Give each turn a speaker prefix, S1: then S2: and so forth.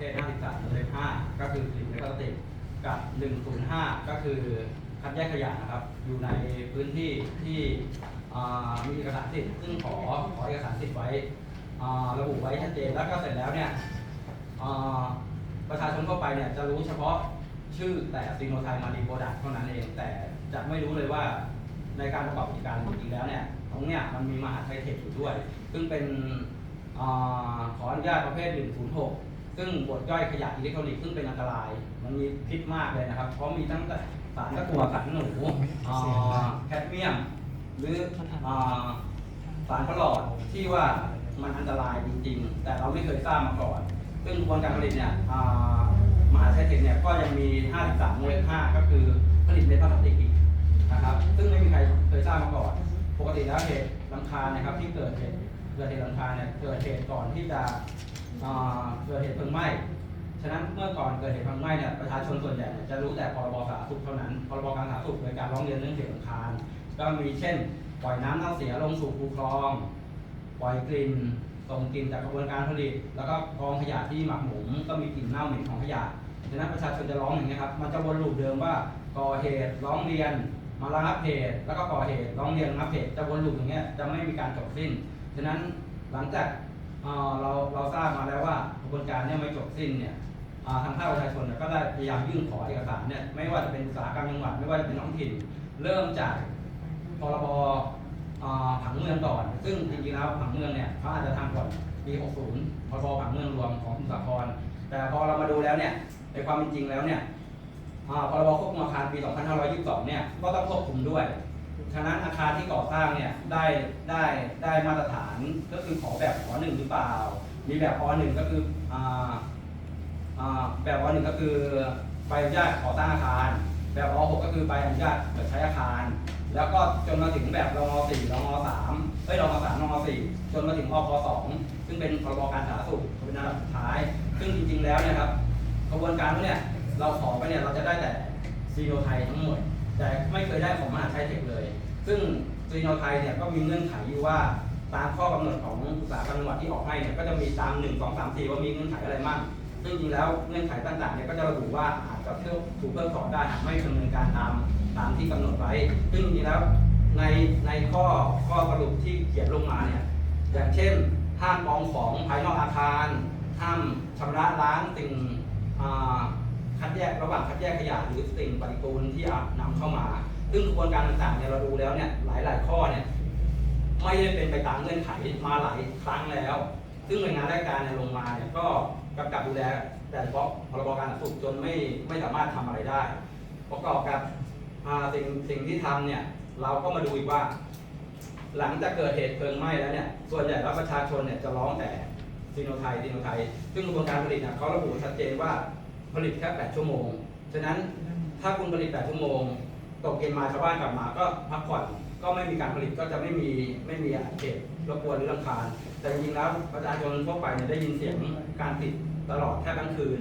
S1: ภท53เลข5ก็คือผลิตในพลาสติกกับ 105 ก็คือคัดแยกขยะนะครับ อยู่ในพื้นที่ที่มีเอกสารสิทธิ์ซึ่งขอขอเอกสารสิทธิ์ไว้ระบุไว้ชัดเจนแล้วก็เสร็จแล้วเนี่ยประชาชนทั่วไปเนี่ยจะรู้เฉพาะชื่อแต่ซีโนไทยมารีโปรดักเท่านั้นเอง แต่จะไม่รู้เลยว่าในการประกอบกิจการจริงๆแล้วเนี่ยตรงเนี้ยมันมีมหาไทยเทคอยู่ด้วย ซึ่งเป็นอขออนุญาตประเภท 106 ซึ่งบทย่อยขยะอิเล็กทรอนิกส์ซึ่งเป็นอันตราย มันมีพิษมากเลยนะครับ เพราะมีตั้งแต่สารตะกั่วขันหนูอ่าแคดเมียม หรืออ่าสารประหลอดที่ว่ามันอันตรายจริงๆ แต่เราไม่เคยทราบมาก่อน ซึ่งกระบวนการผลิตเนี่ยอ่ามหาชัยเทคเนี่ยก็ยังมี 53โมเลกุล5ก็คือผลิตเม็ดพลาสติกอีกนะครับ ซึ่งไม่มีใครเคยทราบมาก่อน ปกติแล้วเหตุลำคาญนะครับที่เกิดเหตุเกิดเหตุลำคาญเนี่ยเกิดเหตุก่อนที่จะอ่า เกิดเหตุเพลิงไหม้ ฉะนั้นเมื่อก่อนเกิดเหตุเพลิงไหม้เนี่ยประชาชนส่วนใหญ่จะรู้แต่พรบสาธารณสุขเท่านั้น พรบการสาธารณสุขในการร้องเรียนเรื่องเหตุลำคาญก็มีเช่น ปล่อยน้ำเน่าเสียลงสู่คูคลอง ปล่อยกลิ่นส่งกลิ่นจากกระบวนการผลิต แล้วก็กองขยะที่หมักหมมก็มีกลิ่นเน่าเหม็นของขยะ ฉะนั้นประชาชนจะร้องอย่างนี้ยครับ มันจะวนลูปเดิมว่าก่อเหตุร้องเรียนมาระงับเหตุแล้วก็ก่อเหตุร้องเรียนระงับเหตุจะวนลูปอย่างเงี้ยจะไม่มีการจบสิ้น ฉะนั้นหลังจาก เราเราทราบมาแล้วว่ากระบวนการเนี่ยไม่จบสิ้นเนี่ยทางภาคประชาชนก็ได้พยายามยื่นขอเอกสารเนี่ยไม่ว่าจะเป็นอุตสาหกรรมจังหวัดไม่ว่าจะเป็นท้องถิ่น เริ่มจากพรบผังเมืองก่อน ซึ่งจริงๆแล้วผังเมืองเนี่ยเขาอาจจะทำก่อนปี60พรบผังเมืองรวมของสมุทรสาครแต่พอเรามาดูแล้วเนี่ยในความเป็นจริงแล้วเนี่ยพรบควบคุมอาคารปี 2522 เนี่ยก็ต้องควบคุมด้วย ฉะอาคารที่ก่อสร้างเนี่ยได้ได้ได้มาตรฐานก็คือขอแบบขอหนึ่งหรือเปล่า มีแบบอหนึ่งก็คืออ่าอ่าแบบอหนึ่งก็คือใบอนุญาตก่อสร้างอาคาร แบบอหกก็คือใบอนุญาตเปิดใช้อาคาร แล้วก็จนมาถึงแบบรองสี่รองสามเอ้ยรองสามรองสี่จนมาถึงอพสองซึ่งเป็นพรบการสาธารณสุขเป็นอันดับสุดท้าย ซึ่งจริง ๆ แล้วเนี่ยครับกระบวนการพวกเนี่ยเราขอไปเนี่ยเราจะได้แต่ซีโนไทยทั้งหมด แต่ไม่เคยได้ของมหาชัยเทคเลย ซึ่งซีโนไทยเนี่ยก็มีเงื่อนไขอยู่ว่าตามข้อกำหนดของอุตสาหกรรมจังหวัดที่ออกให้เนี่ยก็จะมีตาม1 2 3 4ว่ามีเงื่อนไขอะไรมั่งซึ่งจริงแล้วเงื่อนไขต่างๆเนี่ยก็จะระบุว่าอาจจะเพิ่มถูกเพิกถอนได้หากไม่ดำเนินการตามตามที่กำหนดไว้ ซึ่งจริงแล้วในในข้อข้อสรุปที่เขียนลงมาเนี่ยอย่างเช่นห้ามกองของภายนอกอาคารห้ามชำระล้างสิ่งอ่า คัดแยกระหว่างคัดแยกขยะหรือสิ่งปฏิกูลที่อาจนำเข้ามา ซึ่งกระบวนการต่างๆเนี่ยเราดูแล้วเนี่ยหลาย ๆ ข้อเนี่ยไม่ได้เป็นไปตามเงื่อนไขมาหลายครั้งแล้ว ซึ่งหน่วยงานราชการเนี่ยลงมาเนี่ยก็กำกับดูแลแต่เฉพาะพรบการสุขจนไม่ไม่สามารถทำอะไรได้ ประกอบกับสิ่งสิ่งที่ทำเนี่ยเราก็มาดูอีกว่า หลังจากเกิดเหตุเพลิงไหม้แล้วเนี่ยส่วนใหญ่แล้วประชาชนเนี่ยจะร้องแต่ซีโนไทยซีโนไทย ซึ่งกระบวนการผลิตเนี่ยเขาระบุชัดเจนว่า ผลิตแค่ 8 ชั่วโมง ฉะนั้นถ้าคุณผลิต 8 ชั่วโมง ตกเย็นมาชาวบ้านกลับมาก็พักผ่อนก็ไม่มีการผลิตก็จะไม่มีไม่มีเหตุรบกวนหรือรำคาญ แต่จริงๆแล้วประชาชนทั่วไปเนี่ยได้ยินเสียงการผลิตตลอดแค่ทั้งคืน